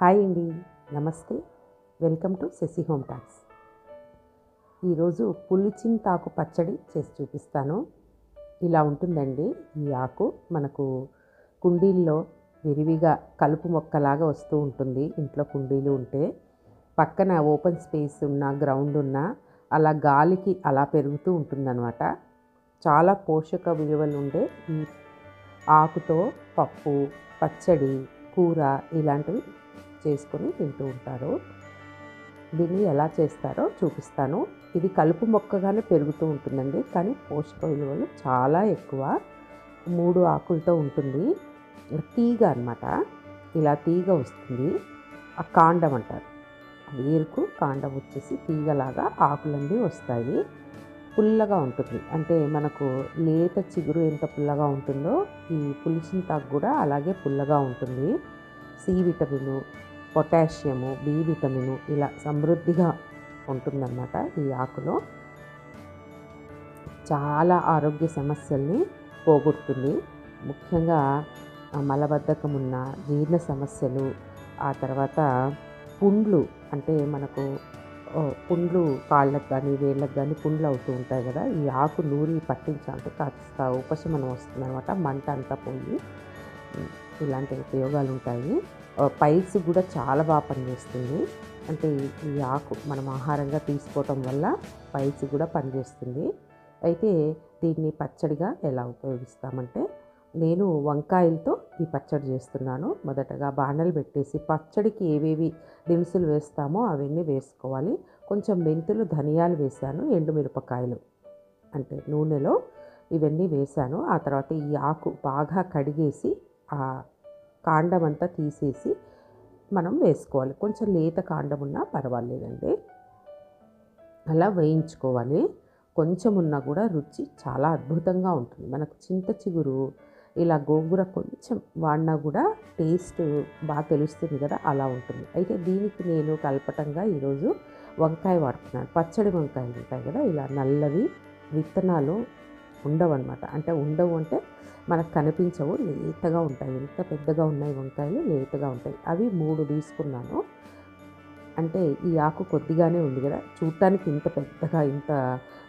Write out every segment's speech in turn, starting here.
Hi అండి. నమస్తే. Welcome to Sashi home talks. ఈరోజు పులిచింతాకు పచ్చడి చేసి చూపిస్తాను. ఇలా ఉంటుందండి. ఈ ఆకు మనకు కుండీల్లో విరివిగా కలుపు మొక్కలాగా వస్తూ ఉంటుంది. ఇంట్లో కుండీలు ఉంటే పక్కన ఓపెన్ స్పేస్ ఉన్న గ్రౌండ్ ఉన్న అలా గాలికి అలా పెరుగుతూ ఉంటుందన్నమాట. చాలా పోషక విలువలు ఉండే ఈ ఆకుతో పప్పు పచ్చడి కూర ఇలాంటివి చేసుకొని తింటూ ఉంటారు. దీన్ని ఎలా చేస్తారో చూపిస్తాను. ఇది కలుపు మొక్కగానే పెరుగుతూ ఉంటుందండి కానీ పోషక విలువలు చాలా ఎక్కువ. మూడు ఆకులతో ఉంటుంది. తీగ అనమాట ఇలా తీగ వస్తుంది. ఆ కాండం అంటారు. వేరుకు కాండం వచ్చేసి తీగలాగా ఆకులన్నీ వస్తాయి. పుల్లగా ఉంటుంది. అంటే మనకు లేత చిగురు ఎంత పుల్లగా ఉంటుందో ఈ పులిచింతాకు కూడా అలాగే పుల్లగా ఉంటుంది. C vitamin potassium B vitamin ఇలా సమృద్ధిగా ఉంటుందన్నమాట ఈ ఆకులో. చాలా ఆరోగ్య సమస్యల్ని పోగొడుతుంది. ముఖ్యంగా మలబద్ధకం ఉన్న జీర్ణ సమస్యలు ఆ తర్వాత పుండ్లు అంటే మనకు పుండ్లు కాళ్ళకు కానీ వేళ్ళకు కానీ పుండ్లు అవుతూ ఉంటాయి కదా ఈ ఆకు నూరి పట్టించాలంటే కాస్త ఉపశమనం వస్తుంది అనమాట మంట అంతా పోయి. ఇలాంటి ఉపయోగాలు ఉంటాయి పైల్స్ కూడా చాలా బాగా పనిచేస్తుంది. అంటే ఈ ఆకు మనం ఆహారంగా తీసుకోవటం వల్ల పైల్స్ కూడా పనిచేస్తుంది. అయితే దీన్ని పచ్చడిగా ఎలా ఉపయోగిస్తామంటే నేను వంకాయలతో ఈ పచ్చడి చేస్తున్నాను. మొదటగా బాణలు పెట్టేసి పచ్చడికి ఏవేవి దినుసులు వేస్తామో అవన్నీ వేసుకోవాలి. కొంచెం మెంతులు ధనియాలు వేసాను ఎండుమిరపకాయలు అంటే నూనెలో ఇవన్నీ వేసాను ఆ తర్వాత ఈ ఆకు బాగా కడిగేసి ఆ కాండం అంతా తీసేసి మనం వేసుకోవాలి. కొంచెం లేత కాండం ఉన్నా పర్వాలేదండి. అలా వేయించుకోవాలి. కొంచెం ఉన్నా కూడా రుచి చాలా అద్భుతంగా ఉంటుంది. మనకు చింత చిగురు ఇలా గోంగూర కొంచెం వాడినా కూడా టేస్ట్ బాగా తెలుస్తుంది కదా అలా ఉంటుంది. అయితే దీనికి నేను కలపటంగా ఈరోజు వంకాయ వాడుతున్నాను. పచ్చడి వంకాయలు ఉంటాయి కదా ఇలా నల్లవి విత్తనాలు ఉండవు అనమాట అంటే ఉండవు అంటే మనకు కనిపించవు లేతగా ఉంటాయి. ఎంత పెద్దగా ఉన్నాయి వంకాయలు లేతగా ఉంటాయి. అవి మూడు తీసుకున్నాను. అంటే ఈ ఆకు కొద్దిగానే ఉంది కదా. చూడటానికి ఇంత పెద్దగా ఇంత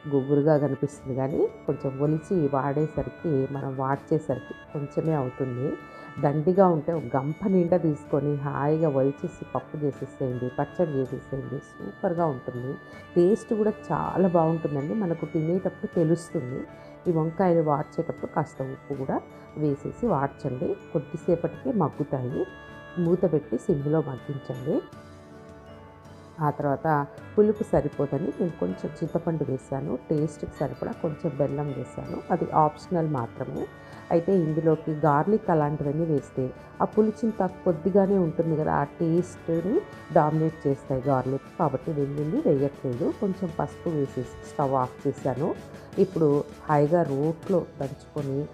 గుబురుగా కనిపిస్తుంది. కానీ కొంచెం ఒలిచి వాడేసరికి మనం వాడ్చేసరికి కొంచెమే అవుతుంది. దండిగా ఉంటే గంప నిండా తీసుకొని హాయిగా వలిచేసి పప్పు చేసేసేయండి పచ్చడి చేసేసేయండి. సూపర్గా ఉంటుంది. టేస్ట్ కూడా చాలా బాగుంటుందండి. మనకు తినేటప్పుడు తెలుస్తుంది. ఈ వంకాయలు వాడ్చేటప్పుడు కాస్త ఉప్పు కూడా వేసేసి వాడ్చండి. కొద్దిసేపటికి మగ్గుతాయి. మూత పెట్టి సిమ్లో మగ్గించండి. ఆ తర్వాత పులుపు సరిపోదని నేను కొంచెం చింతపండు వేసాను. టేస్ట్కి సరిపడా కొంచెం బెల్లం వేసాను. అది ఆప్షనల్ మాత్రమే. అయితే ఇందులోకి గార్లిక్ అలాంటివన్నీ వేస్తే ఆ పులిచింత కొద్దిగానే ఉంటుంది కదా ఆ టేస్ట్ని డామినేట్ చేస్తాయి గార్లిక్. కాబట్టి వెల్లుల్లి వేయట్లేదు. కొంచెం పసుపు వేసేసి స్టవ్ ఆఫ్ చేశాను. ఇప్పుడు హాయిగా రోట్లో దంచుకొని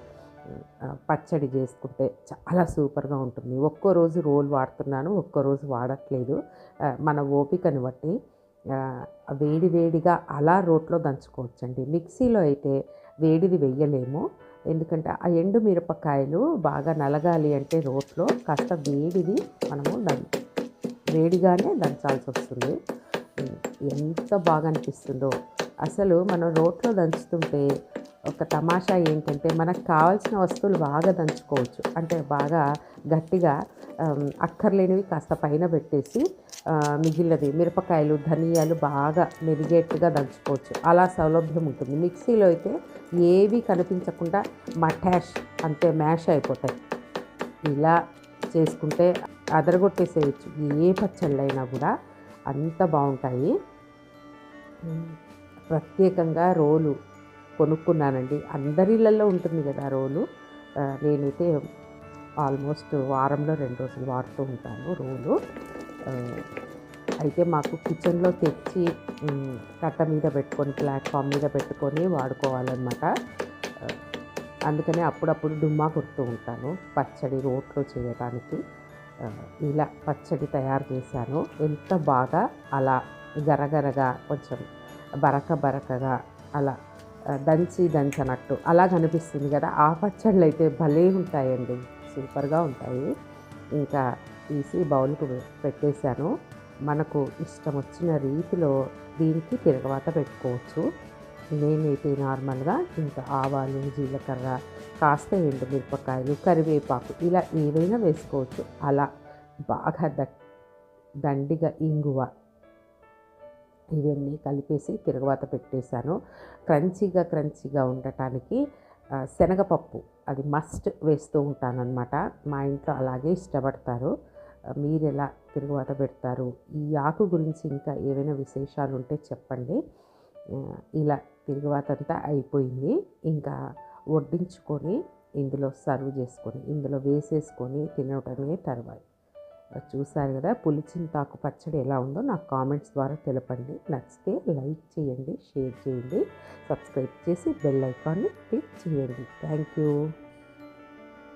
పచ్చడి చేసుకుంటే చాలా సూపర్గా ఉంటుంది. ఒక్కో రోజు రోల్ వాడుతున్నాను ఒక్కో రోజు వాడట్లేదు. మన ఓపికని బట్టి వేడి వేడిగా అలా రోట్లో దంచుకోవచ్చండి. మిక్సీలో అయితే వేడిది వెయ్యలేము. ఎందుకంటే ఆ ఎండు మిరపకాయలు బాగా నలగాలి అంటే రోట్లో కాస్త వేడిది మనము వేడిగానే దంచాల్సి వస్తుంది. ఎంత బాగా అనిపిస్తుందో. అసలు మనం రోట్లో దంచుతుంటే ఒక తమాషా ఏంటంటే మనకు కావాల్సిన వస్తువులు బాగా దంచుకోవచ్చు. అంటే బాగా గట్టిగా అక్కర్లేనివి కాస్త పైన పెట్టేసి మిగిలినది మిరపకాయలు ధనియాలు బాగా మెరిగేట్టుగా దంచుకోవచ్చు. అలా సౌలభ్యం ఉంటుంది. మిక్సీలో అయితే ఏవి కనిపించకుండా మటాష్ అంతే మ్యాష్ అయిపోతాయి. ఇలా చేసుకుంటే అదరగొట్టేసేయచ్చు. ఏ పచ్చళ్ళైనా కూడా అంత బాగుంటాయి. ప్రత్యేకంగా రోలు కొనుక్కున్నానండి. అందరిళ్ళల్లో ఉంటుంది కదా రోలు. నేనైతే ఆల్మోస్ట్ వారంలో రెండు రోజులు వాడుతూ ఉంటాను రోలు. అయితే మాకు కిచెన్లో తెచ్చి కట్ట మీద పెట్టుకొని ప్లాట్ఫామ్ మీద పెట్టుకొని వాడుకోవాలన్నమాట. అందుకనే అప్పుడప్పుడు డుమ్మా కొడుతూ ఉంటాను పచ్చడి రోట్లో చేయడానికి ఇలా పచ్చడి తయారు చేశాను. ఎంత బాగా అలా గరగరగా కొంచెం బరక బరకగా అలా దంచి దంచనట్టు. అలా కనిపిస్తుంది కదా. ఆ పచ్చళ్ళు అయితే భలే ఉంటాయండి. సూపర్గా ఉంటాయి. ఇంకా తీసి బౌల్కు పెట్టేశాను. మనకు ఇష్టం వచ్చిన రీతిలో దీనికి తిరగవాత పెట్టుకోవచ్చు. నేనైతే నార్మల్గా ఇంకా ఆవాలు జీలకర్ర కాస్త ఎండు మిరపకాయలు కరివేపాకు ఇలా ఏవైనా వేసుకోవచ్చు. అలా బాగా ద దండిగా ఇంగువ ఇవన్నీ కలిపేసి తిరగవాత పెట్టేశాను. క్రంచీగా క్రంచీగా ఉండటానికి శనగపప్పు అది మస్ట్ వేస్తూ ఉంటానన్నమాట. మా ఇంట్లో అలాగే ఇష్టపడతారు. మీరు ఎలా తిరుగువాత పెడతారు? ఈ ఆకు గురించి ఇంకా ఏవైనా విశేషాలు ఉంటే చెప్పండి ఇలా తిరుగువాత అంతా అయిపోయింది. ఇంకా వడ్డించుకొని ఇందులో సర్వ్ చేసుకొని ఇందులో వేసేసుకొని తినటమే తర్వాత చూశారు కదా పులిచింతాకు పచ్చడి ఎలా ఉందో నాకు కామెంట్స్ ద్వారా తెలపండి. నచ్చితే లైక్ చేయండి షేర్ చేయండి సబ్స్క్రైబ్ చేసి బెల్ ఐకాన్ని క్లిక్ చేయండి. Thank you.